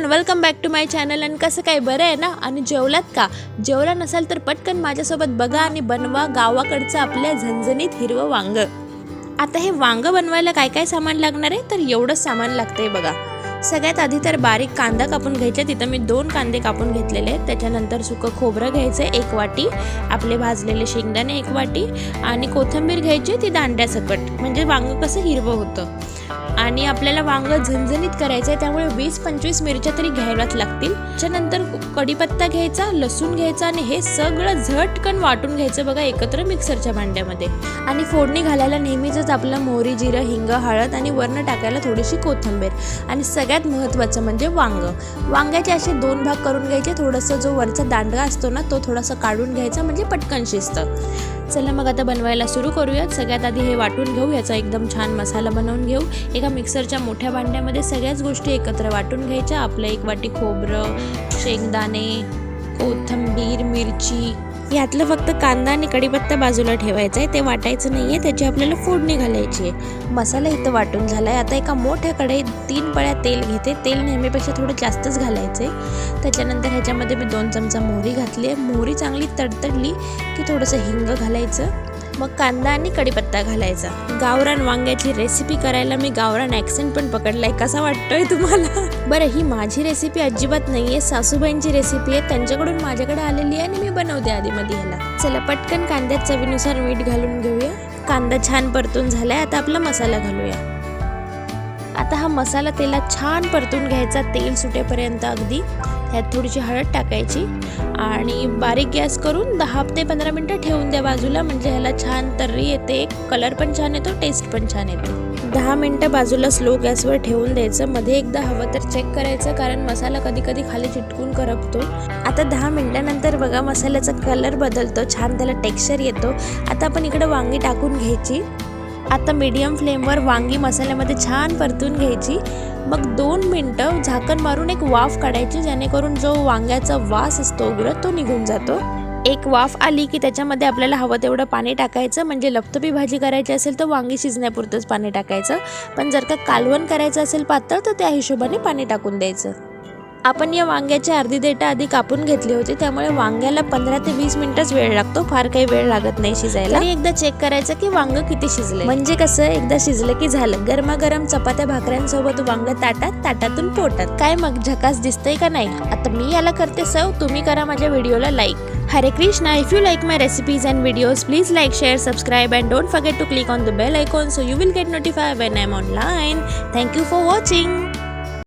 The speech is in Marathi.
Everyone welcome back to my channel आणि कसं काय बरं आहे ना? आणि जेवलात का? जेवला नसाल तर पटकन माझ्यासोबत बघा आणि बनवा गावाकडचं आपल्या झणझणीत हिरवं वांग. आता हे वांग बनवायला काय काय सामान लागणार आहे? तर एवढंच सामान लागतंय बघा. सगळ्यात आधी तर बारीक कांदा कापून घ्यायचा. तिथं मी दोन कांदे कापून घेतलेले आहेत. त्याच्यानंतर सुकं खोबरं घ्यायचं एक वाटी आपले भाजलेले शेंगदाणे एक वाटी आणि कोथिंबीर घ्यायची ती दांड्यासकट. म्हणजे वांग कसं हिरवं होतं. आणि आपल्याला वांग झणझणीत करायचं आहे त्यामुळे वीस पंचवीस मिरच्या तरी घ्यायलाच लागतील. त्याच्यानंतर कढीपत्ता घ्यायचा लसूण घ्यायचा आणि हे सगळं झटकन वाटून घ्यायचं बघा एकत्र मिक्सरच्या भांड्यामध्ये. आणि फोडणी घालायला नेहमीच आपलं मोहरी जिरं हिंग हळद आणि वर्ण टाकायला थोडीशी कोथिंबीर. आणि सगळ्यात महत्त्वाचं म्हणजे वांग. वांग्याचे असे दोन भाग करून घ्यायचे थोडंसं जो वरचा दांडगा असतो ना तो थोडासा काढून घ्यायचा म्हणजे पटकन शिजतं. चला मग आता बनवायला सुरू करूयात. सगळ्यात आधी हे वाटून घेऊ याचा एकदम छान मसाला बनवून घेऊ. एका मिक्सरच्या मोठ्या भांड्यामध्ये सगळ्याच गोष्टी एकत्र वाटून घ्यायच्या. आपलं एक वाटी खोबरं शेंगदाणे कोथिंबीर मिरची. यातलं फक्त कांदा आणि कढीपत्ता बाजूला ठेवायचा आहे ते वाटायचं नाही आहे त्याची आपल्याला फोडणी घालायची आहे. मसाला इथं वाटून झाला आहे आता एका मोठ्या कढईत तीन पळ्या तेल घेते. तेल नेहमीपेक्षा थोडं जास्तच घालायचं आहे त्याच्यानंतर ह्याच्यामध्ये मी दोन चमचा मोहरी घातली आहे मोहरी चांगली तडतडली की थोडंसं हिंग घालायचं. मग कांदा आणि कढीपत्ता घालायचा. गावरान वांग्याची रेसिपी करायला मी गावरान ॲक्सेंट पण पकडलाय. कसा वाटतोय तुम्हाला? बरं ही माझी रेसिपी अजिबात नाही आहे सासूबाईंची रेसिपी आहे. त्यांच्याकडून माझ्याकडे आलेली आहे आणि मी बनवते आधीमध्ये ह्याला. चला पटकन कांद्यात चवीनुसार मीठ घालून घेऊया. कांदा छान परतून झालाय. आता आपला मसाला घालूया. आता हा मसाला तेलात छान परतून घ्यायचा. तेल सुटेपर्यंत अगदी. ह्यात थोडीशी हळद टाकायची आणि बारीक गॅस करून दहा ते पंधरा मिनटं ठेवून द्या बाजूला म्हणजे ह्याला छान तर्री येते. कलर पण छान येतो टेस्ट पण छान येते. दहा मिनटं बाजूला स्लो गॅसवर ठेवून द्यायचं. मध्ये एकदा हवं तर चेक करायचं कारण मसाला कधी कधी खाली चिटकून करपतो. आता दहा मिनटानंतर बघा मसाल्याचा कलर बदलतो छान त्याला टेक्स्चर येतो. आता आपण इकडं वांगी टाकून घ्यायची. आता मीडियम फ्लेमवर वांगी मसाल्यामध्ये छान परतून घ्यायची. मग दोन मिनटं झाकण मारून एक वाफ काढायची जेणेकरून जो वांग्याचा वास असतो उग्र तो निघून जातो. एक वाफ आली की त्याच्यामध्ये आपल्याला हवं तेवढं पाणी टाकायचं म्हणजे लपतपी भाजी करायची असेल तर वांगी शिजण्यापुरतंच पाणी टाकायचं. पण जर का कालवण करायचं असेल पातळ तर त्या हिशोबाने पाणी टाकून द्यायचं. आपण या वांग्याची अर्धी देठं आधी कापून घेतली होती त्यामुळे वांग्याला पंधरा ते वीस मिनिटच वेळ लागतो. फार काही वेळ लागत नाही शिजायला. आणि एकदा चेक करायचं की वांग किती शिजले. म्हणजे कसं एकदा शिजलं की झालं. गरमागरम चपात्या भाकऱ्यांसोबत वांग ताटात ताटातून पोटात. काय मग झकास दिसतंय का नाही? आता मी याला करते सव तुम्ही करा माझ्या व्हिडिओला like Hare Krishna if you like my recipes and videos please like share subscribe and don't forget to click on the bell icon so you will get notified when i'm online. Thank you for watching.